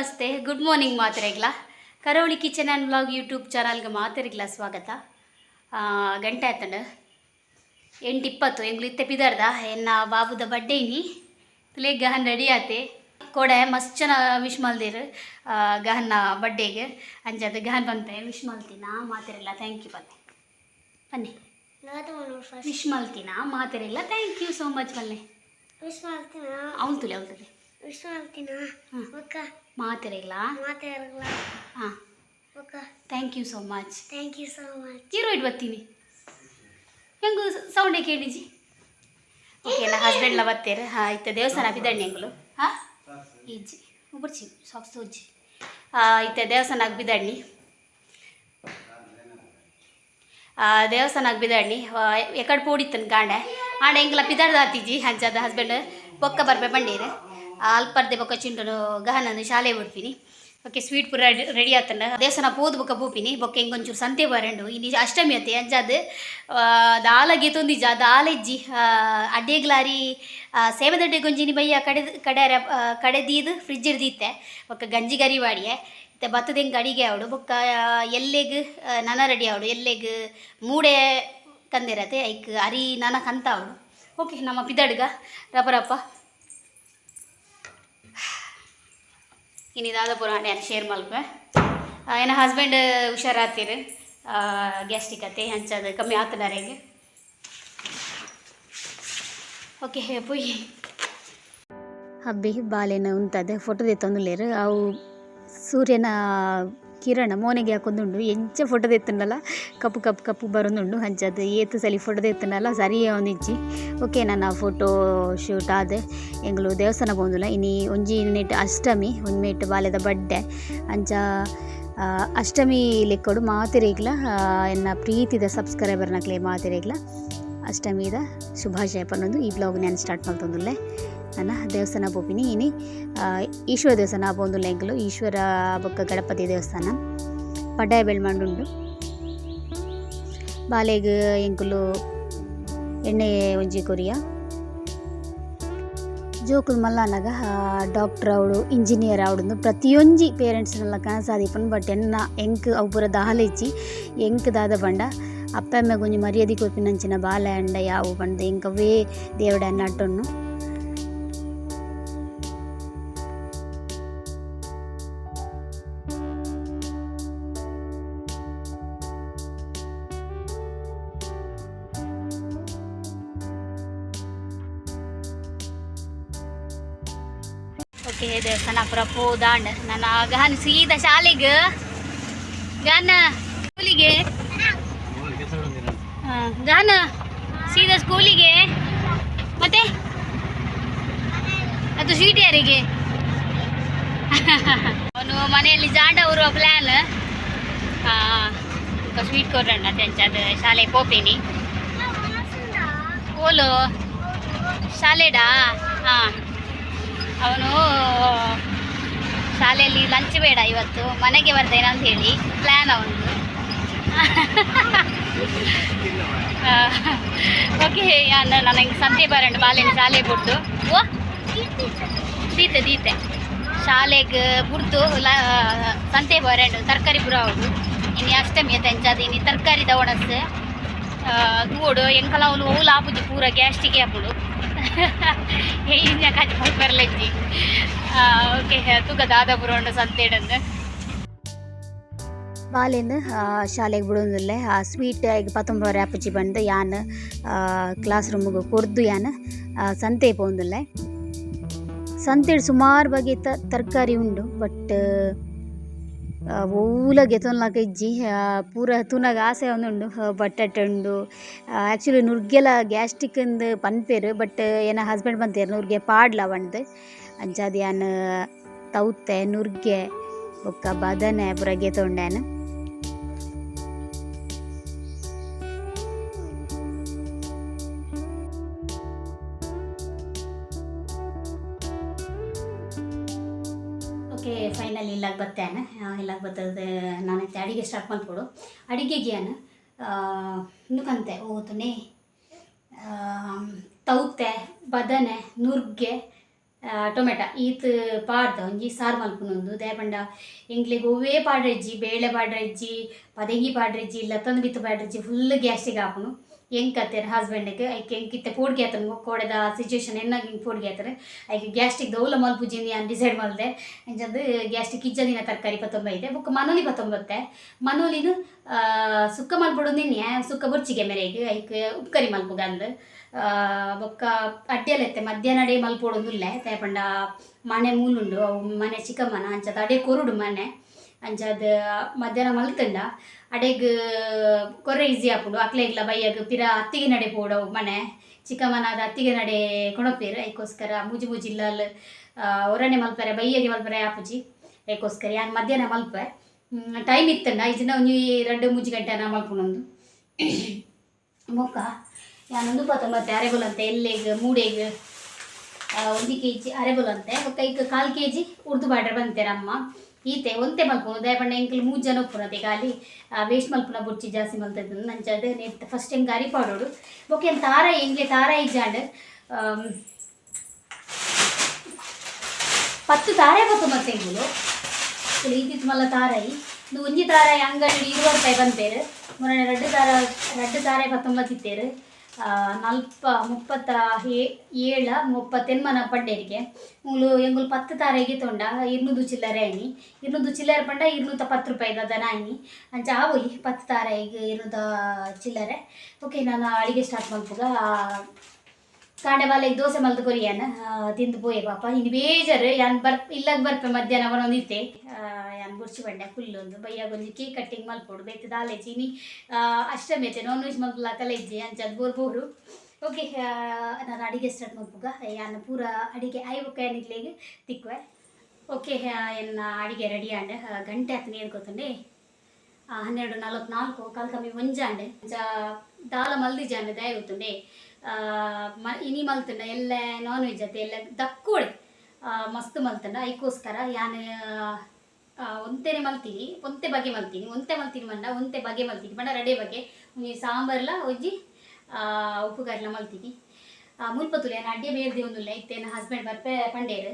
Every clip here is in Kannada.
ನಮಸ್ತೆ ಗುಡ್ ಮಾರ್ನಿಂಗ್ ಮಾತ್ರೆಗ್ಲ. ಕರಾವಳಿ ಕಿಚನ್ ಆ್ಯಂಡ್ ಬ್ಲಾಗ್ ಯೂಟ್ಯೂಬ್ ಚಾನಲ್ಗೆ ಮಾತ್ರೆಗ್ಲ ಸ್ವಾಗತ. ಗಂಟೆ ಆಯ್ತಂಡ ಎಂಟು ಇಪ್ಪತ್ತು ಎಂಗ್ಲು ಇತ್ತೆ ಪಿದಾರ್ದ? ಎನ್ನ ಬಾಬುದ ಬಡ್ಡೆ ಇನಿ ಪ್ಲೇ ಗಹನ್ ರೆಡಿ ಆತೆ. ಕೊಡೆ ಮಸ್ತ್ ಜನ ವಿಶ್ ಮಲ್ದಿರು ಗಹನ್ನ ಬರ್ಡೇಗೆ ಅಂಜದ ಗಹನ್ ಬಂತೆ ವಿಶ್ ಮಲ್ತಿನ ಮಾತ್ರೆಲ್ಲ ಥ್ಯಾಂಕ್ ಯು ಬನ್ನಿ. ಬನ್ನಿ. ವಿಶ್ ಮಲ್ತಿನ ಮಾತ್ರೆಲ್ಲ ಥ್ಯಾಂಕ್ ಯು ಸೋ ಮಚ್ ಬನ್ನಿ. ವಿಶ್ ಮಾಡ್ತೀನ? ಅವ್ನು ತುಲೆ ಅವ್ನು ತುಲೆ. ವಿಶ್ ಓಕೆ ಮಾತೆರೆಲ್ಲ ಮಾತಾಡಲ್ಲ ಹಾಂ. ಒಕ್ಕ thank you so much thank you so much zero it ಬರ್ತೀನಿ ಹೆಂಗು ಸೌಂಡೇ ಕೇಳಿಜಿ ಓಕೆ ನಾ ಹಸ್ಬೆಂಡ್ಲ ಬತ್ತೇರು ಹಾಂ ಇತ್ತ ದೇವಸ್ಥಾನ ಬಿದ್ದಣ್ಣಿ ಹೆಂಗ್ಲು ಹಾಂ? ಈಜಿ ಉಬ್ಬರ್ಚಿ ಸಾಕ್ಸ್ ಉಜ್ಜಿ. ಇತ್ತ ದೇವಸ್ಥಾನ ಬಿದ್ದಣ್ಣಿ ದೇವಸ್ಥಾನ ಬಿದ್ದಣ್ಣಿ ಎಕಡೆ ಪೋಡಿತ್ತನ್ ಗಾಂಡೆ. ಆಂಡ ಎಂಗ್ಲ ಪಿದಾರ್ದ ಆತೀಜಿ ಹಂಚದ ಹಸ್ಬೆಂಡ್ ಬೊಕ್ಕ ಬರ್ಬೆ ಬಂಡೀರು. ಅಲ್ಪರ್ದೆ ಬೊಕ್ಕ ಚಿಂಟನು ಗಹನನ್ನು ಶಾಲೆ ಬಿಡ್ತೀನಿ ಓಕೆ ಸ್ವೀಟ್ ಪೂರ ರೆಡಿ ಆತಂಡ. ದೇವಸ್ಥಾನ ಪೋದು ಬೊಕ್ಕ ಪೂಪಿನಿ. ಬೊಕ್ಕ ಹಿಂಗೊಂಚೂರು ಸಂತೆ ಬರಂಡು. ಇನಿ ಅಷ್ಟಮಿ ಅತ್ತೆ, ಅಂಜಾದ್ ದಾಲ ಗೀತೊಂದಿಜ ದಾಲ ಇಜ್ಜಿ ಅಡ್ಡೆಗ್ಲಾರಿ ಸೇವೆದಡ್ಡೆ ಗೊಂಜಿನಿ ಬಯ್ಯ ಕಡೆ ಕಡೆ ಕಡೆದೀದು ಫ್ರಿಜ್ ಹಿಡ್ದಿತ್ತೆ ಬೊಕ್ಕ ಗಂಜಿ ಗರಿ ವಾಡಿಯೆ. ಮತ್ತೆ ಭತ್ತದ ಹೆಂಗೆ ಅಡಿಗೆ ಅವಡು ಬೊಕ್ಕ ಎಲ್ಲೆಗ್ ನನ ರೆಡಿ ಅವಡು ಎಲ್ಲೆಗ್ ಮೂಡೆ ಕಂದಿರತ್ತೆ ಐಕ್ ಅರಿ ನನ ಕಂತ ಅವಡು ಓಕೆ, ನಮ್ಮ ಪಿದಡ್ಗ. ರಪ. ಇನ್ನಿದಾದ ಪುರಾಣ ಶೇರ್ ಮಲ್ಪ ಏನ ಹಸ್ಬೆಂಡ್ ಹುಷಾರಾತೀರಿ ಗ್ಯಾಸ್ಟಿಕ್ ಅತಿ ಹಂಚದ ಕಮ್ಮಿ ಆತನಾರೆಗೆ ಓಕೆ ಪುಯ್. ಹಬ್ಬಿ ಬಾಲೆನ ಉಂತದೆ ಫೋಟೋ ತೆತ್ತೊಂದುಲ್ಲೇರು ಅವು ಸೂರ್ಯನ ಕಿರಣ ಮೋನೆಗೆ ಹಾಕೊಂದುಂಡು. ಎಂಚ ಫೋಟೋ ತೆತ್ತುಂಡಲ್ಲ? ಕಪ್ಪು ಕಪ್ಪು ಕಪ್ಪು ಬರೋದುಂಡು ಹಂಚದು. ಏತು ಸಲಿ ಫೋಟೋ ತೆತ್ತುಂಡಲ್ಲ? ಸರಿ ಒಂದಿಜ್ಜಿ ಓಕೆ ನನ್ನ ಫೋಟೋ ಶೂಟ್ ಆದೆ. ಎಂಗ್ಳು ದೇವಸ್ಥಾನ ಬಂದಿಲ್ಲ ಇನಿ ಒಂಜಿ ನೆಟ್ ಅಷ್ಟಮಿ, ಒಂದು ಮೇಟ್ ಬಾಲ್ಯದ ಬಡ್ಡೆ ಅಂಚ ಅಷ್ಟಮಿ ಲೆಕ್ಕಡು ಮಾತಿರೇಗ್ಲ ಎನ್ನ ಪ್ರೀತಿದ ಸಬ್ಸ್ಕ್ರೈಬರ್ ನಕ್ಲೆ ಮಾತಿರೇಗ್ಲ ಅಷ್ಟಮಿದ ಶುಭಾಶಯ ಪನ್ನೊಂದು ಈ ಬ್ಲಾಗ್ ನಾನು ಸ್ಟಾರ್ಟ್ ಮಾಡ್ತಂದುಲ್ಲೆ. ನನ್ನ ದೇವಸ್ಥಾನ ಪೋಪಿನಿ ಇನಿ ಆ, ಈಶ್ವರ ದೇವಸ್ಥಾನ ಪೋಂದುಲ್ಲ ಎಂಕಲು ಈಶ್ವರ ಬೊಕ್ಕ ಗಣಪತಿ ದೇವಸ್ಥಾನ ಪಡ್ಡಾಯ ಬೆಳ್ಮಂಡುಂಡು. ಬಾಲೆಗ್ ಎಂಕುಲು ಎಣ್ಣೆ ಒಂಜಿ ಕೊರಿಯ. ಜೋಕುಲು ಮಲ್ಲನಗ ಡಾಕ್ಟರ್ ಅವಡು ಇಂಜಿನಿಯರ್ ಅವಡು ಪ್ರತಿಯೊಂಜಿ ಪೇರೆಂಟ್ಸ್ನೆಲ್ಲ ಕನಸಾದಿಪ್ಪನು ಬಟ್ ಎನ್ನ ಎಂಕ್ ಅವು ಪೂರ ದಾಲಿಚ್ಚಿ ಎಂಕ್ ದಾದ ಬಂಡ ಅಪ್ಪ ಅಮ್ಮ ಗೊಂಜಿ ಮರ್ಯಾದೆ ಕೊಪ್ಪಿನಂಚಿನ ಬಾಲ ಅಂಡ ಯಾವು ಬಂದ ಎಂಕವೇ ದೇವಡ ದೇವಸ್ಥಾನ ದಾಂಡ ನನ್ನ ಗಹನ್ ಸೀದಾ ಶಾಲೆಗೆ ಗಾನ ಸ್ಕೂಲಿಗೆ. ಗಾನ ಸೀದಾ ಸ್ಕೂಲಿಗೆ. ಮತ್ತೆ? ಅದು ಸ್ವೀಟ್ ಯಾರಿಗೆ ಅವನು ಮನೆಯಲ್ಲಿ ಜಾಂಡ ಊರುವ ಪ್ಲ್ಯಾನ್ ಸ್ವೀಟ್ ಕೊಡೋಣ ತೆಂಚದ ಶಾಲೆ ಪೋಪಿನಿ ಓಲು, ಶಾಲೆಡಾ? ಹಾಂ, ಅವನು ಶಾಲೆಯಲ್ಲಿ ಲಂಚ್ ಬೇಡ ಇವತ್ತು, ಮನೆಗೆ ಬರ್ತೇನೆ ಅಂತ ಹೇಳಿ ಪ್ಲ್ಯಾನ್ ಅವನು ಓಕೆ ನನಗೆ ಸಂತೆ ಬರಂಡು ಬಾಲೆನ ಶಾಲೆ ಬಿಡ್ದು. ಓ, ದೀತೆ ದೀತೆ. ಶಾಲೆಗೆ ಬಿಡ್ದು, ಲ, ಸಂತೆ ಬರಂಡು, ತರಕಾರಿ ಬುರ ಅವರು ಇನ್ನು ಅಷ್ಟಮಿ ತಂಚಾದೀನಿ ತರಕಾರಿ ದವಣಸ್ ಗೂಡು, ಎಂಕಲ ಅವನು ಹೂಲು ಹಾಪುಜಿ ಪೂರ, ಗ್ಯಾಸ್ಟಿಗೆ ಆಪುಡು ಹಿಂಜ ಕಜ್ ಬರ್ಲೆಜ್ಜಿ ಓಕೆ ತೂಕ ದಾದ ಪುರ ಉಂಡು ಸಂತೆಡಂದು. ಬಾಲೆಂದು ಶಾಲೆಗೆ ಬಿಡೋದಿಲ್ಲ ಸ್ವೀಟ್ ಪತ್ತೊಂಬರ ರ್ಯಾಪುಜಿ ಬಂದು ಯಾನ್ ಕ್ಲಾಸ್ ರೂಮಿಗೆ ಕೊರ್ದು ಯಾನ್ ಸಂತೆ ಪೋಂದಿಲ್ಲ ಸಂತೆಡ್ ಸುಮಾರು ಬಗೆ ತರಕಾರಿ ಉಂಡು ಬಟ್ ಇಜ್ಜಿ ಆ, ಪೂರ ತುನಗ ಆಸೆ ಒಂದುಂಡು ಬಟಾಟೆ ಉಂಡು. ಆ್ಯಕ್ಚುಲಿ ನುರ್ಗೆಲ ಗ್ಯಾಸ್ಟಿಕ್ಂದು ಪನ್ಪೇರು ಬಟ್ ಏನ ಹಸ್ಬೆಂಡ್ ಬಂತೇರು ನುರ್ಗೆ ಪಾಡ್ಲ ಬಂದು ಅಂಚಾದ ಯಾನ್ ತೌತೆ ನುರ್ಗೆ ಬೊಕ್ಕ ಬದನೆ ಪೂರ ತೊಂಡ್ಯಾನ ಬತ್ತೇನೆ ಎಲ್ಲ ಬರ್ತದೆ. ನಾನು ಅಡಿಗೆ ಸ್ಟಾರ್ಟ್ ಮಾಡಿಕೊಡು. ಅಡಿಗೆಗೆ ಏನು ನುಕಂತೆ ಓತನೆ ತೌತೆ, ಬದನೆ, ನುರ್ಗೆ ಟೊಮೆಟೊ. ಈತ್ ಪಾಡ್ದ ಒಂಜಿ ಸಾರು ಮಲ್ಪುನೊಂದು. ದಯಪಂಡ ಎಂಗ್ಲಿಗೆ ಹೂವೇ ಪಾಡ್ರಜ್ಜಿ, ಬೇಳೆ ಪಾಡ್ರಜ್ಜಿ, ಪದಗಿ ಪಾಡ್ರಜ್ಜಿ ಲತ್ತೊಂದು ಬಿತ್ತು ಪಾಡ್ರಜ್ಜಿ ಫುಲ್ ಗ್ಯಾಸ್ಟಿಗೆ ಹಾಪುನು ಹೆಂಗೆ ಕತ್ತಾರೆ ಹಸ್ಬೆಂಡಿಗೆ ಆಯ್ಕೆ ಐಕೆ ಹೆಂಗಿತ್ತೆ ಪೋಡ್ಗೆ ಆತನ ಕೊಡದ ಸಿಚುವೇಶನ್ ಎನ್ನಾಗಿ ಹಿಂಗೆ ಪೋಡ್ಗೆ ಆತಾರೆ? ಐಕೆ ಗ್ಯಾಸ್ಟಿಕ್ ದೌಲ ಮಲ್ಪುಜಿಂದಿ ನಾನು ಡಿಸೈಡ್ ಮಾಡಿದೆ. ಅಂಚಂದ್ ಗ್ಯಾಸ್ಟಿಕ್ ಇಜ್ಜದಿನ ತರಕಾರಿ ಪತ್ತೊಂಬೈದೆ ಬುಕ್ಕ ಮನೋಲಿ ಪತ್ತೊಂಬತ್ತೆ. ಮನೋಲಿದು ಸುಕ್ಕ ಮಲ್ಪೊಡು ನಿನ್ನೆ, ಸುಕ್ಕ ಬುರ್ಚಿಗೆ ಮೇರೆಗೆ ಐಕೆ ಉಪ್ಕರಿ ಮಲ್ಪುಗಂದು ಬೊಕ್ಕ ಅಡ್ಡೆಲೆತ್ತೆ ಮಧ್ಯಾಹ್ನ ಡೇ ಮಲ್ಪೊಡುಂದುಲ್ಲೆ ತೇಪಂಡ ಮನೆ ಮೂಲುಂಡು ಮನೆ ಚಿಕ್ಕಮ್ಮನ. ಅಂಚದ ಅಡೆ ಕೊರುಡು ಮನೆ. ಅಂಚದ ಮಧ್ಯಾಹ್ನ ಮಲ್ತಂಡ ಅಡೆಗ್, ಕೊರ್ರೆ ಈಸಿ ಆಪುಡು. ಅಕ್ಲೆಗ್ಲ ಬೈಯಗ್, ಪಿರ ಅತ್ತಿಗೆ ನಡೆ ಪೋಡು ಮನೆ. ಚಿಕ್ಕಮ್ಮನಾದ ಅತ್ತಿಗೆ ನಡೆ ಕೊಣಪೇರು ಮೂಜಿ ಮೂಜಿ ಇಲ್ಲಲ್ ಒರನೆ ಮಲ್ಪರೆ, ಬೈಯಗೆ ಮಲ್ಪರೆ ಆಪುಜಿ. ಐಕೋಸ್ಕರ ಯಾನ್ ಮಧ್ಯಾಹ್ನ ಮಲ್ಪೆ. ಟೈಮ್ ಇತ್ತಂಡ ಇಜಿನ ಒಂಜಿ ಎರಡು ಮೂಜಿ ಗಂಟೆ ನಾ ಮಲ್ಪುನೊಂದು ಮೊಕ್ಕ ಯಾನೊಂದು ಪತ್ತೊಂಬತ್ತೆ ಅರೆಬಲ್ ಅಂತೆ. ಎಲ್ಲೆಗ್, ಮೂಡೆಗ್ ಒಂದು ಕೆ ಜಿ ಅರೆಬಲ್ ಅಂತೆ. ಬೊಕ್ಕ ಈಗ ಕಾಲು ಕೆ ಜಿ ಉರ್ದು ಬಾಡ್ರೆ ಬಂತೆ ಅಮ್ಮ ಈತೆ ಒಂತೆ ಮಲ್ಪುನು ದಾಯಪಂಡ ಎಂಕಲ್ ಮೂಜ್ ಜನ ಉಪ್ಪುನ ಅದೇ ಖಾಲಿ ವೇಸ್ಟ್ ಮಲ್ಪುನ ಬುರ್ಚಿ ಜಾಸ್ತಿ ಮಲ್ತದ ನಂಚ ಅದೇ ನೆಟ್ ಫಸ್ಟ್ ಹೆಂಗೆ ಗಾರಿ ಪಾಡೋಡು. ಓಕೆ ತಾರ ಎಂಗ್ಲೆ ತಾರ ಜಾಂಡ್ ಪತ್ತು ತಾರ ಬತ್ತು ಮತ್ತೆ ಎಂಗುಲು ಈತಿತ್ತು ಮಲ್ಲ ತಾರಾಯಿ. ಇದು ಒಂಜಿ ತಾರಾಯಿ ಅಂಗಡಿ ಇರುವಂತ ಬಂದೇರು ಮೊನ್ನೆ ರಡ್ಡು ತಾರ, ರಡ್ಡು ತಾರಾಯಿ ಪತ್ತೊಂಬತ್ತಿತ್ತೇರು. ನಲ್ಪ, ಮುಪ್ಪತ್ತ ಏಳ ಮುಪ್ಪತ್ತೆನ್ಮನ ಪಡ್ಡೇರಿಗೆ ಮೂಲು ಎಂಗುಲು ಪತ್ತು ತಾರೆಗೆ ತೊಂಡ, ಇರ್ನೂದು ಚಿಲ್ಲರೆ ಆಯ್ನಿ ಇರ್ನೂದು ಚಿಲ್ಲರೆ ಪಂಡ, ಇರ್ನೂತ ಪತ್ತು ರೂಪಾಯಿ ದನ ಆಯ್ನಿ ಅಂಚ ಪತ್ತು ತಾರೆಗೆ ಇರ್ನೂದ ಚಿಲ್ಲರೆ. ಓಕೆ, ನಾನು ಅಡಿಗೆ ಸ್ಟಾರ್ಟ್ ಮಲ್ಪುಗ ಕಾಂಡೆ ಬಾಲೆಗೆ ದೋಸೆ ಮಲ್ದು ಕೊರಿಯಾನ ತಿಂದು ಪೋಯೆ ಪಾಪ. ಇನ್ನು ಬೇಜಾರು ಯಾನ್ ಬರ್ ಇಲ್ಲಾಗ ಬರ್ಪೆ ಮಧ್ಯಾಹ್ನ ಅವನೊಂದಿತ್ತೆ ಯಾನ್ ಬುರ್ಚಿ ಬಂಡೆ ಫುಲ್ಲೊಂದು ಬೈಯಾಗ ಒಂದು ಕೇಕ್ ಕಟ್ಟಿಂಗ್ ಮಲ್ಪೊಡು ಬೇತೆ ದಾಲೆ ಚೀನಿ. ಅಷ್ಟಮಿ ಐತೆ ನಾನ್ ವೆಜ್ ಮಲ್ಪುಲ ಕಲೆಜ್ಜಿ ಅಂಚದ್ ಬೋರ್ಬೋರು ಓಕೆ ನಾನು ಅಡಿಗೆ ಸ್ಟಾರ್ಟ್ ಮಲ್ಪುಗ ಯಾನ್ ಪೂರ ಅಡಿಗೆ ಐವಕ್ಕ ಏನಿಗ್ಲಿಗೆ ತಿಕ್ವೆ ಓಕೆ ಎನ್ನ ಅಡಿಗೆ ರೆಡಿ ಆಂಡೆ. ಗಂಟೆ ಹತ್ತು ಏನು ಗೊತ್ತಂಡೆ ಆ, ಹನ್ನೆರಡು ನಲವತ್ನಾಲ್ಕು ಕಾಲ್ ಕಮ್ಮಿ ಒಂಜಾಂಡೆ. ಜಾ ದಾಲ ಮಲ್ದಿಜಾಂಡೆ ದಯ ಗೊತ್ತುಂಡೆ ಇನಿ ಮಲ್ತಂಡ ಎಲ್ಲ ನಾನ್ ವೆಜ್ ಅತ್ತೆ ಎಲ್ಲ ದಕ್ಕೋಳಿ ಮಸ್ತ್ ಮಲ್ತಂಡ. ಐಕೋಸ್ಕರ ಯಾನ್ ಒಂತೆನೆ ಮಲ್ತೀನಿ ಒಂತೆ ಬಗೆ ಮಲ್ತೀನಿ ಒಂತೆ ಮಲ್ತೀನಿ ಮಂಡ ಒಂತೆ ಬಗೆ ಮಲ್ತೀನಿ ಮಂಡ ರಡೆ ಬಗೆ ಸಾಂಬಾರ್ಲ ಒಂಜಿ ಆ, ಉಪ್ಪು ಕರ್ಲ ಮಲ್ತೀನಿ. ಮುಲ್ಪ ತುಲಿ ನಾನು ಅಡ್ಡೆ ಬೇರ್ದೆ ಒಂದುಲ್ಲ ಇತ್ತೆ ಹಸ್ಬೆಂಡ್ ಬರ್ಪೆ ಪಂಡೇರು.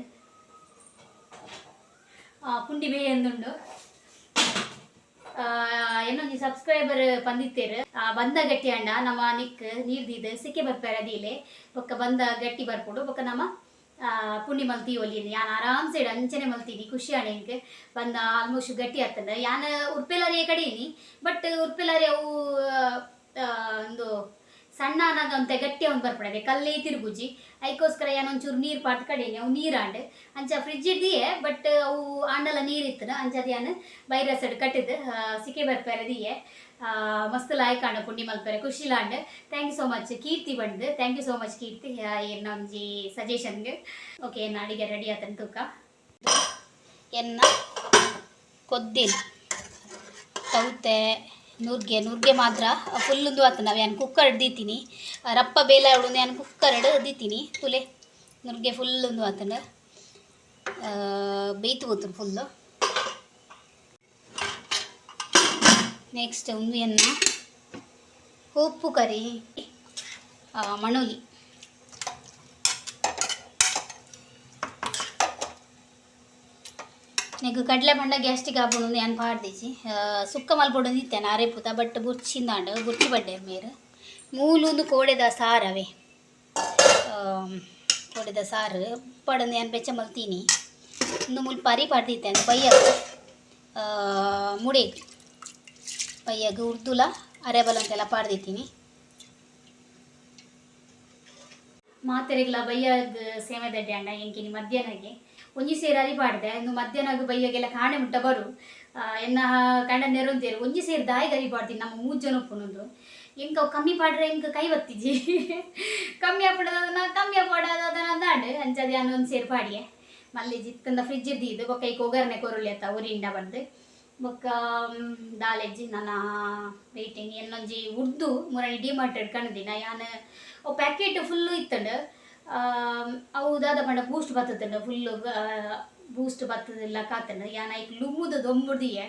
ಪುಂಡಿ ಬೇಯ ಏನೊಂದು ಸಬ್ಸ್ಕ್ರೈಬರ್ ಆ, ಬಂದ ಗಟ್ಟಿ ಅಣ್ಣ ನಮ್ಮ ನಿಕ್ ನೀರ್ದಿದ್ದು ಸಿಕ್ಕೆ ಬರ್ಪಾರ ಅದಿಲೆ. ಬೊಕ್ಕ ಬಂದ ಗಟ್ಟಿ ಬರ್ಕೊಡು ಬೊಕ್ಕ ನಮ್ಮ ಪುಣ್ಯ ಮಲ್ತಿ ಯಾನ್ ಆರಾಮ್ ಸೈಡ್ ಅಂಚನೆ ಮಲ್ತೀನಿ ಖುಷಿ ಆಣೆಂಕ್ ಬಂದ ಆಲ್ಮೋಸ್ಟ್ ಗಟ್ಟಿ ಆಗ್ತದ ಯಾನ್ ಉರ್ಪೆಲಾರಿ ಕಡೀನಿ ಬಟ್ ಉರ್ಪೆಲಾರಿ ಅವು ಒಂದು ಸಣ್ಣ ಅನ್ನಾಗ ಅಂತ ಗಟ್ಟಿ ಅವ್ನು ಬರ್ಪಡದೆ, ಕಲ್ಲೇ ತಿರುಗುಜಿ. ಅದಕ್ಕೋಸ್ಕರ ಏನೊಂಚೂರು ನೀರು ಪಾಟ್ ಕಡೀನಿ, ಅವು ನೀರು ಆಂಡ್ ಅಂಚ ಫ್ರಿಜ್ ಇದ್ದೀಯೆ ಬಟ್ ಅವು ಆಂಡಲ ನೀರು ಇತ್ತನ ಅಂಚದ ಯಾನ್ ಬೈರ ಸೈಡ್ ಕಟ್ಟಿದ್ದು ಸಿಕ್ಕೆ ಬರ್ಪಾರ ದಿಯೆ ಮಸ್ತ್ ಲಾಯ್ ಕಾಂಡ ಪುಂಡಿ ಮಲ್ಪರೆ, ಖುಷಿ ಲಾಂಡ್. Thank you so much Keerthi ಬಂಡ್ thank you so much Keerthi. ಎನ್ನ ಒಂಜಿ ಸಜೆಷನ್ಗೆ ಓಕೆ ಎನ್ನ ಅಡಿಗೆ ರೆಡಿ ಆತನ ತೂಕ. ಎನ್ನ, ಕೊದ್ದಿನ. ಸೌತೆ ನುರ್ಗೆ ನುರ್ಗೆ ಮಾತ್ರ. ಫುಲ್ ಒಂದು ಆತ ನಾವು ಏನು ಕುಕ್ಕರ್ ದೀತೀನಿ ರಪ್ಪ ಬೇಲ ಉಡು ನಾನು ಕುಕ್ಕರ್ ದೀತೀನಿ ತುಲೆ, ನುರ್ಗೆ ಫುಲ್ ಒಂದು ಆತನ. ಬೇಯ್ತು ಹೋತನ ಫುಲ್ಲು ನೆಕ್ಸ್ಟ್ ಒಂದು ಎನ್ನ ಉಪ್ಪು ಕರಿ ಮಣುಲಿ. నీకు కట్ల పండ గ్యాస్ట్రిక్ ఆపుడు నేను పాడదీసి సుక్క మల్పొడు ఇత్తాను అరేపుత బట్ బుర్చిందాండు బుర్చి పడ్డారు మీరు ಮೂಲೊಂದು ಕೋಡೆದ ಸಾರು ಅವೇ ಕೋಡೆದ ಸಾರು ಪಡಂದು ಏನು ಬೆಚ್ಚ ಮಲ್ತೀನಿ ಒಂದು ಮುಲ್ ಪರಿ ಪಡ್ದಿತ್ತೇನೆ ಬೈಯಗ ಮುಡಿಗೆ ಬೈಯಗ ಉರ್ದುಲ ಅರೆಬಲ್ ಅಂತೆಲ್ಲ ಪಾಡ್ದಿತ್ತೀನಿ ಮಾತೆರೆಗ್ಲ ಬೈಯಗ್ ಸೇವೆ ದಡ್ಡೆ ಅಂಡ ಎಂಕಿನಿ ಮಧ್ಯಾಹ್ನಗೆ ಒಂಜಿ ಸೇರು ಅರಿ ಪಾಡ್ದೆ ಇನ್ನು ಮಧ್ಯಾಹ್ನಗ ಬೈಯಗೆಲ್ಲ ಕಾಣೆ ಮುಟ್ಟ ಬರು. ಎನ್ನ ಕಂಡ ನೆರೊಂತೇರು ಒಂಜಿ ಸೇರು ದಾಯಿ ಗರಿ ಪಾಡ್ತೀನಿ ನಮ್ಮ ಜನ ಉಪ್ಪುನೊಂದು ಎಂಕ ಕಮ್ಮಿ ಪಾಡ್ರೆ ಎಂಕ ಕೈ ಒತ್ತಿಜಿ ಕಮ್ಮಿ ಆಪಡೋದನ್ನ ಕಮ್ಮಿ ಆಪಡದ ದಾಂಡ್ ಅಂಚದ ಯಾನ್ ಒಂದು ಸೇರು ಪಾಡಿಯೆ ಮಲ್ಲಿ ಜಿತ್ತಂದ ಫ್ರಿಜ್ ಇದ್ದಿದ್ದು ಬೊಕ್ಕ ಈಗ ಒಗ್ಗರಣೆ ಕೊರುಳಿ ಅತ್ತ ಉರಿಂಡ ಬಂದು. ಬೊಕ್ಕ ದಾಲೆಜ್ಜಿ ನನ್ನ ವೇಟಿಂಗ್ ಎನ್ನೊಂಜಿ ಉರ್ದು ಮುರಣಿ ಡಿಮಾರ್ಟೆಡ್ ಕಣದಿನ ಯಾನ್ ಯಾನ ಪ್ಯಾಕೆಟ್ ಫುಲ್ಲು ಇತ್ತಂಡು. ಅವು ದಾದ ಪಂಡ ಬೂಸ್ಟ್ ಬತ್ತದಲ್ಲ ಫುಲ್ಲು ಬೂಸ್ಟ್ ಬತ್ತದಿಲ್ಲ ಕಾತನ. ಯಾನ ಈಗ ಲುಮ್ಮುದ ದೊಂಬುದಿಯೆ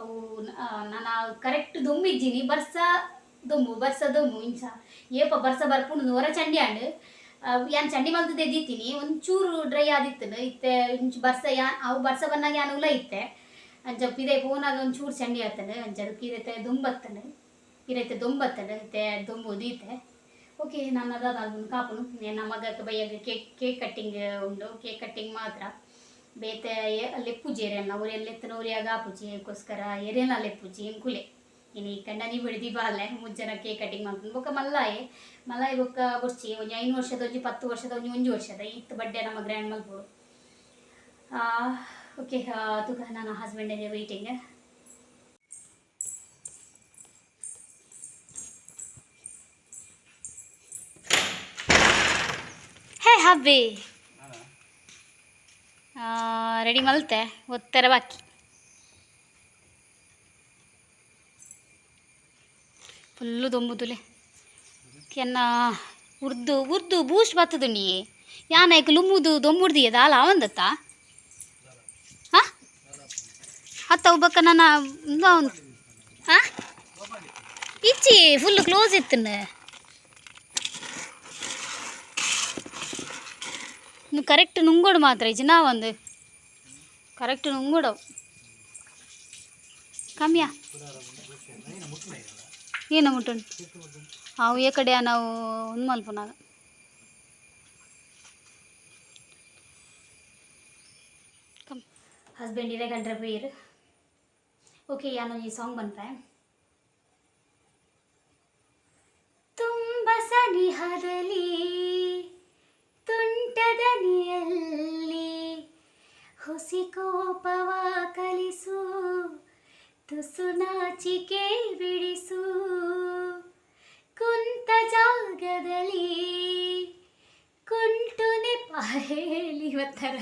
ಅವು ನಾನು ಕರೆಕ್ಟ್ ದೊಂಬಿಜ್ಜಿನಿ ಬರ್ಸ ದೊಂಬು ಬರ್ಸ ದೊಂಬು ಇಂಚ. ಏಪ ಬರ್ಸ ಬರ್ಪುಂಡು ಹೊರ ಚಂಡಿ ಆಂಡು ಯಾನ್ ಚಂಡಿ ಮಲ್ತದ ಎದ್ದಿತ್ತೀನಿ ಒಂಚೂರು ಡ್ರೈ ಆದಿತ್ತನು, ಇತ್ತೆ, ಇಂಚು ಬರ್ಸ ಯಾನ್ ಅವು ಬರ್ಸ ಬಂದಾಗ ಯಾನ್ ಉಲ ಇತ್ತೆ. ಅಂಚ ಪಿದೆ ಫೋನಾಗ ಒಂಚೂರು ಚಂಡಿ ಆತನು, ಅಂಚ ಇದೈತೆ ದುಂಬತ್ತನು ಇರೈತೆ ದೊಂಬತ್ತನು, ಇತ್ತೆ ದೊಮ್ಮು ಈತೆ ಓಕೆ ನಾನು ಅದಾದ ಕಾಪುನು. ನನ್ನ ಮಗಕ್ಕೆ ಬೈಯಾಗ ಕೇಕ್ ಕೇಕ್ ಕಟ್ಟಿಂಗ್ ಉಂಡು. ಕೇಕ್ ಕಟ್ಟಿಂಗ್ ಮಾತ್ರ. ಬೇತೆ ಲೆಪ್ಪುಜಿ ಎರೆನ ಅವ್ರು ಎಲ್ಲೆತ್ತನ ಆಪುಜಿ ಅದಕ್ಕೋಸ್ಕರ ಎರೆನ ಲೆಪ್ಪುಜಿ ಕುಲೆ ಇನ್ನು ಈ ಕಂಡ ನೀವು ಬಿಡ್ದಿ ಬಾಲೆ ಮುಜ್ಜನ ಕೇಕ್ ಕಟ್ಟಿಂಗ್ ಮಾಡ್ತೀನಿ ಬೊಕ್ಕ ಮಲ್ಲಾಯೆ. ಮಲ್ಲಾಯಿ ಬೊಕ್ಕ ಗುರ್ಚಿ ಒಂಜಿ ಐನು ವರ್ಷದ ಒಂಜಿ ಪತ್ತು ವರ್ಷದ ಒಂಜಿ ಒಂಜಿ ವರ್ಷದ. ಇತ್ತು ಬಡ್ಡೆ ನಮ್ಮ ಗ್ರ್ಯಾಂಡ್ ಮಲ್ಪೋಡು. ಓಕೆ ತುಕ, ನನ್ನ ಹಸ್ಬೆಂಡಿಗೆ ವೆಯ್ಟಿಂಗ್ ಹಬ್ಬಿ. ರೆಡಿ ಮಲ್ತೆ? ಒತ್ತರ ಬಾಕಿ. ಫುಲ್ಲು ದೊಂಬುದುಲೆ ಕೆನ್ನ, ಉರ್ದು ಉರ್ದು ಬೂಸ್ಟ್ ಬತ್ತದು ನೀ. ಯಾನೈಕ್ ಲುಮ್ಮುದು ದೊಂಬುರ್ದಿಯ ದಾಲ ಅವಂದತ್ತ? ಹಾಂ? ಹತ್ತ ಒಬ್ಬಕ್ಕ ನನ್ನ ಹಾಂ? ಇಚ್ಚಿ ಫುಲ್ ಕ್ಲೋಸ್ ಇತ್ತನ. నువ్వు కరెక్ట్ నుంగోడు మాత్రం ఇచ్చినా ఉంది కరెక్ట్ నుంగోడు ಕಮ್ಮಿಯಾ ಏನು ಮುಟ್ಟುಂಡು ಅವು ಏ ಕಡೆ ನಾವು ಒಂದು ಮಲ್ಪನಾಗ ಕಮ್ ಹಸ್ಬೆಂಡ್ ಇರೇ ಗಂಟ್ರೆ ಬೀರ್ ಓಕೆ ಯಾನು ಈ ಸಾಂಗ್ ಬಂತ ತುಸು ನಾಚಿಕೆ ಬಿಡಿಸು ಕುಂತ ಜಾಗದಲ್ಲಿ ಕುಂಟು ನೆಪ ಹೇಳಿ ಇವತ್ತರ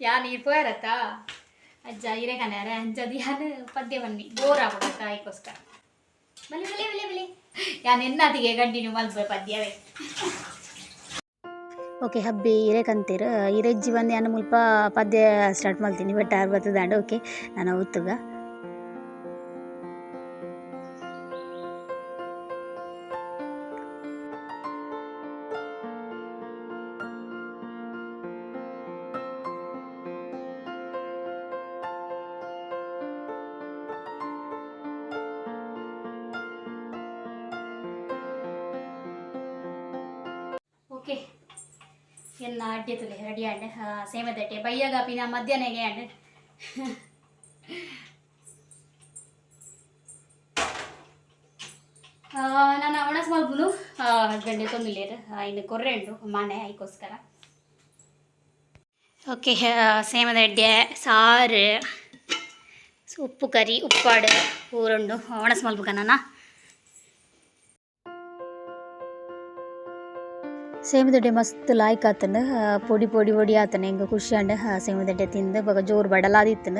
ಯಾನ್ ಈ ಪೋರತ ಅಜ್ಜ ಇರೇಕನ್ಯಾರ ಅಂಜದು ಯಾನ್ ಪದ್ಯವನ್ನಿ ಬೋರ್ ಆಗ್ಬಿಡತ್ತ ತಾಯಿಗೋಸ್ಕರ. ಬಲೆ ಬಲೆ ಬಲೆ ಬಲೆ ಯಾನ್ ಎನ್ನದಿಗೆ ಕಂಟಿನ್ಯೂ ಮಲ್ಬ ಪದ್ಯವೇ. ಓಕೆ ಹಬ್ಬಿ ಇರೇಕಂತೀರ ಹಿರೇಜ್ಜಿ ಬಂದು ಅನ್ನ ಮುಲ್ಪ ಪದ್ಯ ಸ್ಟಾರ್ಟ್ ಮಾಡ್ತೀನಿ. ಬಟ್ ಆರು ಬರ್ತದಾಂಡ ಓಕೆ ನಾನು ಉತ್ತುಗ ಆಂಡ್ ಸೇಮದಟ್ಟೆ ಬಯ್ಯಾಗ ಪಿನ ಮಧ್ಯಾಹ್ನಗೆ. ನನ್ನ ನಾನು ಅವಣಸ್ ಮಲ್ಪುನು ಹಸ್ಬೆಂಡ್ ತೊಂದಿಲ್ಲೇರು ಇನ್ನು ಕೊರ್ರೆ ಉಂಡು ಮನೆ ಅದಕ್ಕೋಸ್ಕರ ಓಕೆ ಸೇಮದಡ್ಡೆ ಸಾರು, ಉಪ್ಪು ಕರಿ, ಉಪ್ಪಾಡು ಊರುಂಡು ಒಣಸ್ ಮಲ್ಪುಗ ನಾನು ಸೇಮಿದಡ್ಡೆ ಮಸ್ತ್ ಲಾಯ್ಕ್ ಆತನ ಪೊಡಿ ಪೊಡಿ ಪೊಡಿ ಆತನ, ಹೆಂಗೆ ಖುಷಿ ಅಂಡ ಸೇಮಿದಡ್ಡೆ ತಿಂದು ಬಗ ಜೋರು ಬಡಲಾದಿತ್ತನ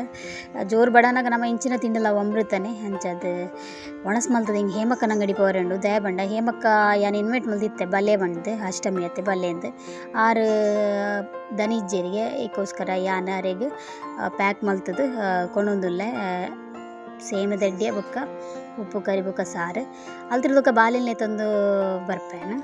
ಜೋರು ಬಡನಾಗ ನಮ್ಮ ಇಂಚಿನ ತಿಂಡಲ್ಲ ಅಮೃತನೆ, ಹಂಚದು. ಒಣಸ್ ಮಲ್ತದ, ಹಿಂಗೆ ಹೇಮಕ್ಕನ ಅಂಗಡಿ ಪೋರೆಂಡು ದಯ ಬಂಡ. ಹೇಮಕ್ಕ ಯಾನ್ ಇನ್ವೈಟ್ ಮಲ್ದಿತ್ತೆ, ಬಲ್ಲೆ ಬಂದು ಅಷ್ಟಮಿ ಅತ್ತೆ ಬಲ್ಲೆಂದು ಆರು ದನಿಜ್ಜರಿಗೆ ಈಕೋಸ್ಕರ ಯಾನ್ ಅರೆಗೆ ಪ್ಯಾಕ್ ಮಲ್ತದು ಕೊಣೊಂದುಲ್ಲೆ ಸೇಮಿದಡ್ಡೆ ಬೊಕ್ಕ, ಉಪ್ಪು ಕರಿ ಬೊಕ್ಕ ಸಾರು. ಅಲ್ತಿರ್ದೊಕ್ಕ ಬಾಲಿನೇ ತಂದು ಬರ್ಪೇನು.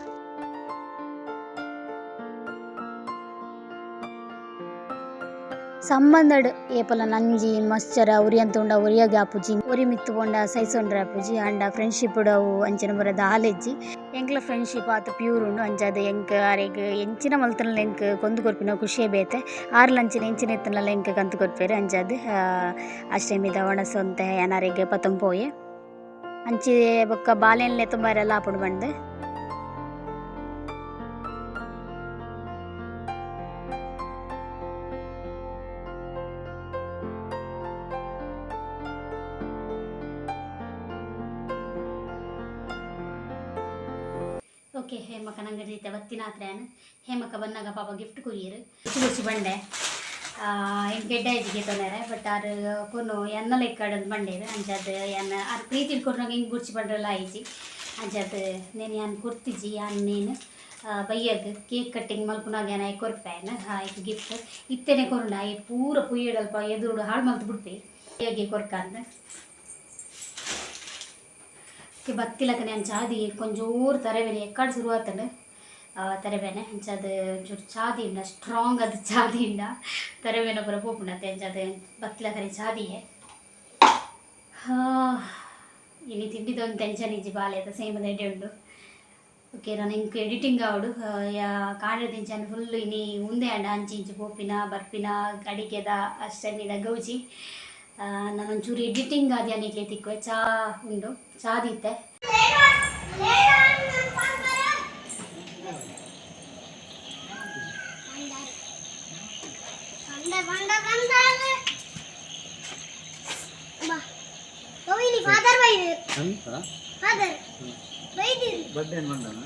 ಸಂಬಂಧಡ್, ಏಪಲ ನಂಜಿ ಮಶ್ಚರ ಉರಿ ಅಂತುಂಡ ಉರಿಯಾಗಿ ಒರಿ ಉರಿ ಮಿತ್ತು ಪೋಂಡ ಸೈಸೊಂಡ್ರೆ ಆಪುಜಿ ಅಂಡ ಫ್ರೆಂಡ್ಶಿಪ್ ಅವು ಅಂಚನ ಬರದ ಆಲೆಜ್ಜಿ ಎಂಕ್ಲ ಫ್ರೆಂಡ್ಶಿಪ್ ಆತ ಪ್ಯೂರ್ ಉಂಡು ಅಂಚದ ಎಂಕ್ ಅರೆಗ್ ಎಂಚಿನ ಮಲ್ತನಲ ಎಂಕ್ ಕೊಂದು ಕೊರ್ಪಿನ ಖುಷಿಯೇ ಬೇತೆ. ಆರ್ಲ ಲಂಚಿನ ಎಂಚಿನ ಎತ್ತನಲ ಎಂಕ್ ಕಂತು ಕೊರ್ಪೇರು ಅಂಚದ್ ಅಷ್ಟಮಿದ ಒಣಸೊಂತೆ ಏನಾರೆಗ್ ಪತಂ ಪೋಯೆ. ಅಂಚಿ ಬೊಕ್ಕ ಬಾಲೆನ್ಲೆ ತುಂಬ ಎಲ್ಲ ಬಂದು. ಓಕೆ ಹೇಮಕ ನಂಗೆ ರೀತಿ ಬತ್ತಿನ ಹತ್ರ ಹೇಮಕ ಬಂದಾಗ ಪಾಪ ಗಿಫ್ಟ್ ಕುರಿಯರು. ಕುರ್ಚಿ ಬಂಡೆ ಏನು ಗೆಡ್ಡ ಇದ್ದಿಗೆ ತೊಂದರೆ. ಬಟ್ ಅದು ಕೊನು ಎನ್ನ ಲೆಕ್ಕಡದು ಬಂಡೇರು ಅಂಚದು ಎನ್ನ ಅದು ಪ್ರೀತಿ ನಂಗೆ ಹಿಂಗೆ ಗುರ್ಚಿ ಬಂಡ್ರಲ್ಲ ಐಜಿ ಅಂಚದು నేను ಏನು ಕೊಡ್ತಿಜ್ಜಿ ಯಾನ್ ನೀನು. ಬಯ್ಯಗ್ ಕೇಕ್ ಕಟ್ಟಿಂಗ್ ಮಲ್ಪುನಾಗ ಏನ ಕೊರ್ಪೇನ ಆಯ್ತು ಗಿಫ್ಟ್ ಇತ್ತೇನೆ ಕೊರೋಣ ಆಯ್ತು ಪೂರ ಪುಯ್ಯಡಲ್ಪ ಎದುರು ಹಾಳು ಮಲ್ತು ಬಿಡ್ಪೆ ಕೊರ್ಕ ಕೊರ್ಕಂದು ಬತ್ತಿಲಕ ನಾನು ಚಾದಿ ಕೊಂಚೂರು ತರವೇನೆ, ಎಕ್ಕಡ ಶುರುವಾತಂಡು ತೆರೆಬೇನೆ ಅಂಚದು ಒಂಚೂರು ಚಾದಿ ಉಂಡ ಸ್ಟ್ರಾಂಗ್ ಅದು ಚಾದಿ ಉಂಡ ತೆರೆಬೇನೆ ಪೂರ ಪೋಪುಂಡ ಅಂಚದು ಬತ್ತಿಲಕನೆ ಚಾದಿಯೇ ಇನಿ ತಿಂಡಿದೊಂದು ಟೆನ್ಷನ್ ಇಜ್ಜಿ ಬಾಲೆ, ಅದ ಸೇಮ್ ರೆಡಿ ಉಂಡು. ಓಕೆ, ನಾನು ಇಂಕ ಎಡಿಟಿಂಗ್ ಆವಡು. ಯಾ ಕಾಂಡ ತಿಂಚಾನು ಫುಲ್ ಇನಿ ಮುಂದೆ ಅಂಡ, ಅಂಚಿ ಇಂಚು ಪೋಪಿನ, ಬರ್ಪಿನ, ಅಡಿಕೆದ ಅಷ್ಟೇ ಗೌಜಿ. ನಾನು ಒಂಚೂರು ಎಡಿಟಿಂಗ್ ಆದ್ಯಾನಿಗೆ ತಿಕ್ಕುವೆ ಚಾ ಉಂಡು. ಚಾದಿತ್ತೆ ಫಾದರ್ ಬೈದು ಅಂತ ಫಾದರ್ ಬೈದಿರಿ ಬರ್ಡೇ ಏನು ಬಂದನ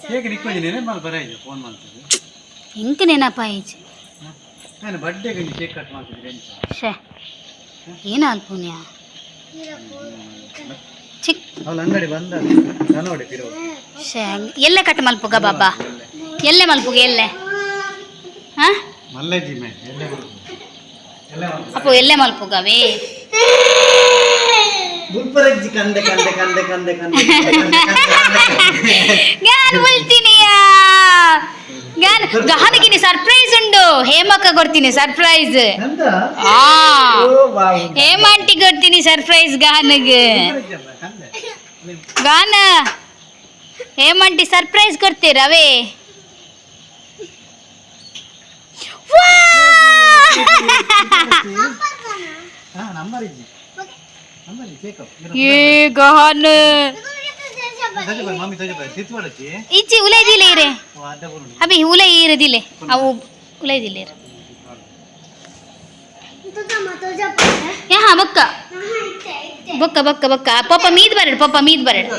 ನಾನು ಹೇಗೆ ನಿಕ್ಕೊಂಡಿ ನೆನೆ ಮಾಡಿ ಬರ ಇದೆ ಫೋನ್ ಮಾಡ್ತಿದ್ದೆ. ಹೆಂಗೆ ನೆನಪ ಈಚೆ? ನಾನು ಬರ್ಡೇಗೆ ನೀವು ಕೇಕ್ ಕಟ್ ಮಾಡ್ತಿದ್ದೆ ಶೇ ಏನು ಪುಣ್ಯ ಚಿಕ್ ಅವಳು ಅಂಗಡಿ ಬಂದ ನೋಡಿ ತಿರೋ ಶೇ ಎಲ್ಲೆ ಕಟ್ ಮಲ್ಪುಗ ಬಾಬಾ? ಎಲ್ಲೆ ಮಲ್ಪುಗ ಎಲ್ಲೆ? ಹಾಂ? ಮಲ್ಲೇ ಮೇ ಎಲ್ಲೇ ಮಲ್ಪುಗ ಎಲ್ಲ ಅಪ್ಪು ಎಲ್ಲೆ ಮಲ್ಪುಗವೇ ಬುಲ್ಪರಜ್ಜಿ ಕಂದೆ ಕಂದೆ ಕಂದೆ ಕಂದೆ ಕಂದೆ ಗಾನ್ ಬುಲ್ತಿನಿಯಾ? ಗಾನ್ ಗಹನಗಿನಿ ಸರ್ಪ್ರೈಸ್ ಉಂಡು ಹೇಮಕ್ಕ ಕೊಡ್ತೀನಿ ಸರ್ಪ್ರೈಸ್ ಹೇಮಾಂಟಿ ಕೊಡ್ತೀನಿ ಸರ್ಪ್ರೈಸ್ ಗಾನಗೆ. ಗಾನ? ಹೇಮಂಟಿ ಸರ್ಪ್ರೈಸ್ ಕೊಡ್ತೀರವೇ ಹಾ ನಂಬರ್ ಇಜ್ಜಿ ನಂಬರ್ ಇಜ್ಜಿ ಕೇಕ್ ಏ ಗಾನ ತಜೆ ಬರ ಮಮ್ಮಿ ತಜೆ ಬರ ತಿತ್ತು ಮಾಡಚ್ಚಿ ಇಚ್ಚಿ ಉಲೈದಿಲ್ಲ ಇರೆ ಬರೋಣ. ಅಬಿ ಉಲೈ ಇರದಿಲ್ಲ? ಅವು ಉಲೈದಿಲ್ಲ ಇರು. ಯಾ ಹಾ ಬಕ್ಕ. ಬಕ್ಕ ಬಕ್ಕ ಬಕ್ಕ. ಪಪ್ಪ ಮೀದ್ ಬರಡು ಪಪ್ಪ ಮೀದ್ ಬರಡು.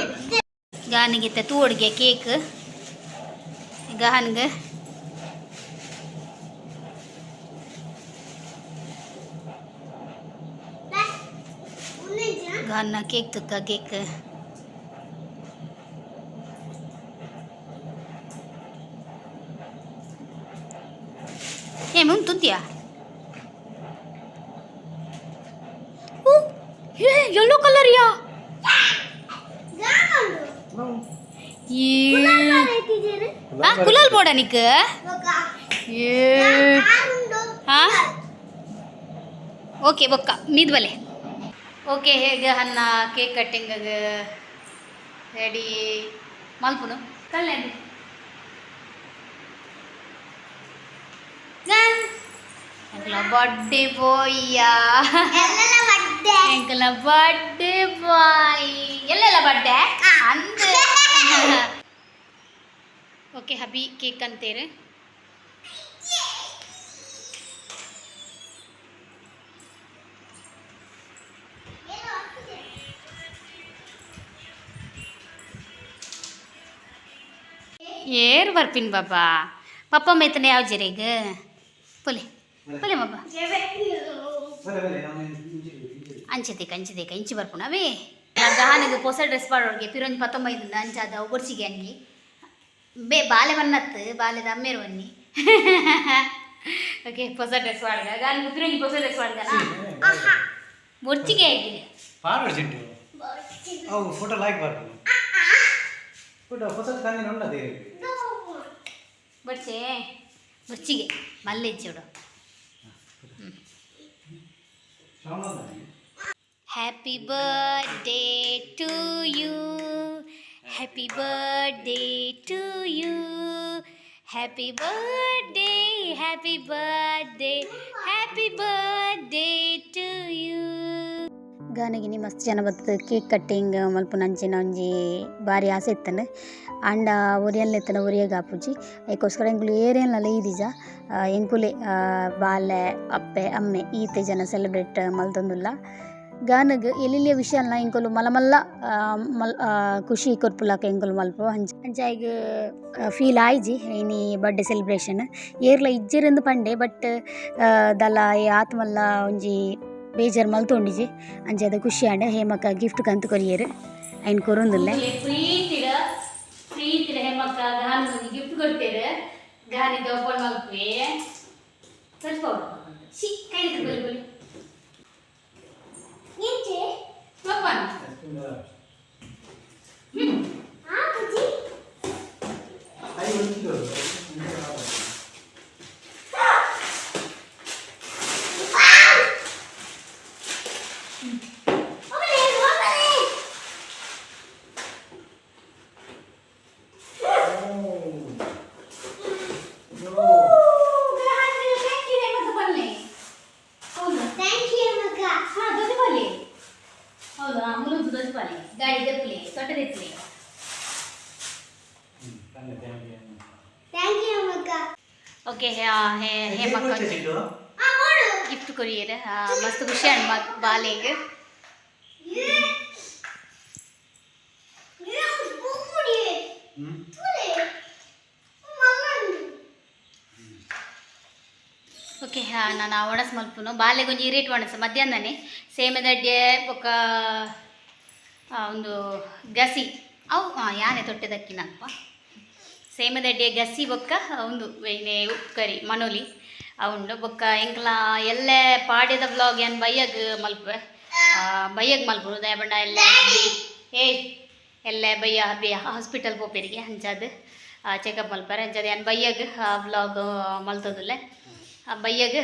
ಗಾನಿಗೆ ತೂಡ್ಗೆ ಕೇಕ್. ಗಾನ್ಗೆ ಉನ್ನೆಂಚಿನ ಗಾನ ಕೇಕ್ ತುಕ್ಕ ಕೇಕ್ ಏ ಮುಂದೆ ತುದ್ಯಾ ಏ ಯೆಲ್ಲೋ ಕಲರ್ ಯಾ ಗಾಮಂಡು ಏ ಎತ್ತಿದ್ದೀರಿ ಆ ಕುಲಾಲ್ ಬೋಡ ನಿಕ್ ಬೊಕ್ಕ ಏ ಕಾರುಂಡು ಹಾ ಓಕೆ ಬೊಕ್ಕ ಮೀದ್ ಬಲೆ ಓಕೆ ಹೇಗೆ ಅನ್ನ ಕೇಕ್ ಕಟ್ಟಿಂಗ್ ರೆಡಿ ಮಲ್ಪುನು? ಕಲ್ಲೇನು ಎಂಕಲ ಬರ್ಡೇ ಬಾಯ್ಯ ಎಲ್ಲೆಲ್ಲ ಬಡ್ಡೆ ಎಂಕಲ ಬರ್ಡೇ ಬಾಯ್ ಎಲ್ಲೆಲ್ಲ ಬರ್ಡೇ ಅಂದ. ಓಕೆ ಹಬಿ ಕೇಕ್ ಅಂತೀರಿ ಏರ್ ಬರ್ಪಿನ್ ಬಾಬಾ. ಪಪ್ಪ ಮೇತನೆ ಯಾವ ಜರೀಗ? ಪೊಲೆ ಪೊಲೆ ಬಾಬಾ ಅಂಚೆದೇಕ ಅಂಚೆದೇಕ ಇಂಚಿ ಬರ್ಪುಣವೇ ಗಹಾನಿಗೆ ಹೊಸ ಡ್ರೆಸ್ ಪಾಡೋರಿಗೆ ಪಿರೊಂಜಿ ಪತ್ತೊಂಬೈದು ಅಂಚಾದ ಒಬ್ಬರ್ಸಿಗೆ ಅಂಗಿ ಬೇ ಬಾಲೆ ಬನ್ನತ್ತು ಬಾಲೆದ ಅಮ್ಮೇರು ಬನ್ನಿ ಓಕೆ ಹೊಸ ಡ್ರೆಸ್ ಪಾಡ್ಗ. ಗಾನಿಗೆ ಪಿರೊಂಜಿ ಹೊಸ ಡ್ರೆಸ್ ಪಾಡ್ಗನಾ ಒರ್ಚಿಗೆ ಅವು ಫೋಟೋ ಲೈಕ್ ಬರ್ಬೋದು ಫೋಟೋ ಹೊಸ ಕಣ್ಣಿನ ಉಂಡದೆ ಬೊರ್ಚೆ ಬೊರ್ಚಿಗೆ ಮಲ್ಲೆ ಚೂಡು Happy birthday to you. Happy birthday to you. Happy birthday, happy birthday, happy birthday to you. ಗಾನಗಿನಿ ಮಸ್ತ್ ಜನ ಬರ್ತದೆ ಕೇಕ್ ಕಟ್ಟಿಂಗ್ ಮಲ್ಪ ನಂಜಿ ಒಂಜಿ ಬಾರಿ ಆಸೆ ಇತ್ತನ ಅಂಡ ಒರಿಯಲ್ಲ ಎತ್ತನ ಒರಿಯಾಗ ಆಪುಜಿ. ಅದಕ್ಕೋಸ್ಕರ ಎಂಕುಲು ಏರೇನಲ್ಲ ಈ ದಿಜ ಎಂಕುಲೆ ಬಾಲೆ ಅಪ್ಪೆ ಅಮ್ಮೆ ಈತೆ ಜನ ಸೆಲೆಬ್ರೇಟ್ ಮಲ್ತೊಂದುಲ್ಲ ಗಾನಗ್ ಎಲ್ಲಿಯ ವಿಷಯಲ್ನ ಎಂಕುಲು ಮಲ್ಲ ಮಲ್ಲ ಆ, ಮಲ್ ಖುಷಿ ಕೊರ್ಪುಲಾಕ ಎಂಕುಲು ಮಲ್ಪ. ಹಂಚ ಅಂಚಾಯ್ಗ ಫೀಲ್ ಆಯ್ಜಿ ಇನಿ ಬರ್ಡೇ ಸೆಲೆಬ್ರೇಷನ್ ಏರ್ಲ ಇಜ್ಜೆರೆಂದು ಪಂಡೆ ಬಟ್ ದಲ ಆತ್ಮಲ್ಲ ಒಂಜಿ ಬೇಜಾರು ಮಲ್ತೊಂಡಿಜಿ. ಅಂಚದ ಖುಷಿ ಆಂಡ ಹೇಮಕ್ಕ ಗಿಫ್ಟ್ ಕಂತು ಕೊರಿಯರು. ಐನ್ ಕೊರೊಂದಿಲ್ಲ. ಪ್ರೀತಿಡ ಪ್ರೀತಿಡ ಹೇಮಕ್ಕ ಗಾನ ಗಿಫ್ಟ್ ಕೊಡ್ತೇವೆ ಗಾನಿಗೆ ಓಪನ್ ತರ್ಸ್ಬೋದು ಸಿ ಕೈ ಬಲಿ ಬೋಲಿ ಮಪ್ಪನ್ ಆ ಹೋಗಲೇ ಹೋಗಲೇ ಥ್ಯಾಂಕ್ ಯು ಮಗ ಹೌದು ಮುರುದು ದೊಡ್ಡ ಪಾಲಿ ಗಾಡಿ ದೆಪ್ಪಲಿ ತೊಟ್ಟ ದೆಪ್ಪಲಿ ಥ್ಯಾಂಕ್ ಯು ಮಗ ಹೇ ಹೇ ಕೊರಿಯರ್. ಮಸ್ತ್ ಖುಷಿ ಅಣ್ಣ ಮಕ್ ಬಾಲೆಗೆ. ಏ ಏ ಬೂಡಿ ತುಲೆ ಮಗಂದು ಓಕೆ ನಾನು ಒಣಸ್ ಮಲ್ಪುನು ಬಾಲೆ ಗೊಂಜಿ ರೇಟ್ ಒಣಸ ಮಧ್ಯಾಹ್ನನೇ ಸೇಮೆದಡ್ಡೆ ಬೊಕ್ಕ ಒಂದು ಗಸಿ. ಅವು ಹಾಂ ಯಾನೆ ತೊಟ್ಟೆದಕ್ಕಿನಲ್ಪ ಸೇಮೆದಡ್ಡೆ ಗಸಿ ಬೊಕ್ಕ ಒಂದು ವೈನೇ ಉಪ್ಕರಿ, ಮನೋಲಿ. ಅವುಂಡು ಬೊಕ್ಕ ಎಂಕ್ಲ ಎಲ್ಲೆ ಪಾಡ್ಯದ ಬ್ಲಾಗ್ ಏನು ಬಯ್ಯಗ್ ಮಲ್ಪ ಬಯ್ಯಗ್ ಮಲ್ಪುರು ದಯಬಂಡ ಎಲ್ಲ ಏ, ಎಲ್ಲ ಬಯ್ಯ ಹಬ್ಬಿ. ಹಾಸ್ಪಿಟಲ್ ಹೋಗ್ಬೇರಿಗೆ ಹಂಚಾದ ಚೆಕಪ್ ಮಲ್ಪಾರೆ ಹಂಚಾದ ಏನು ಬಯ್ಯಗ್ ಬ್ಲಾಗ್ ಮಲ್ತದಲ್ಲ? ಆ ಬಯ್ಯಗ್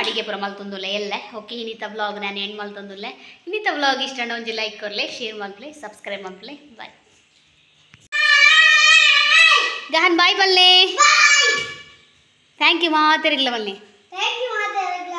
ಅಡಿಗೆ ಪುರ ಮಲ್ತೊಂದುಲ್ಲೆ ಎಲ್ಲ? ಓಕೆ, ಇನ್ನಿತ ಬ್ಲಾಗ್ ನಾನು ಹೆಣ್ಣು ಮಲ್ತೊಂದುಲ್ಲೆ? ಇನ್ನಿತ ಬ್ಲಾಗ್ ಇಷ್ಟ ಒಂಜಿ ಲೈಕ್ ಕೊರ್ಲೆ ಶೇರ್ ಮಲ್ಪ್ಲೆ ಸಬ್ಸ್ಕ್ರೈಬ್ ಮಲ್ಪ್ಲೆ ಬಾಯ್ ಗಹನ್ ಬಾಯ್ ಬಲ್ಲೆ ಥ್ಯಾಂಕ್ ಯು ಮಾತಾರಿಲ್ಲ ಬಲ್ಲೆ ಥ್ಯಾಂಕ್ ಯು ಮಾತಾಡಲ್ಲ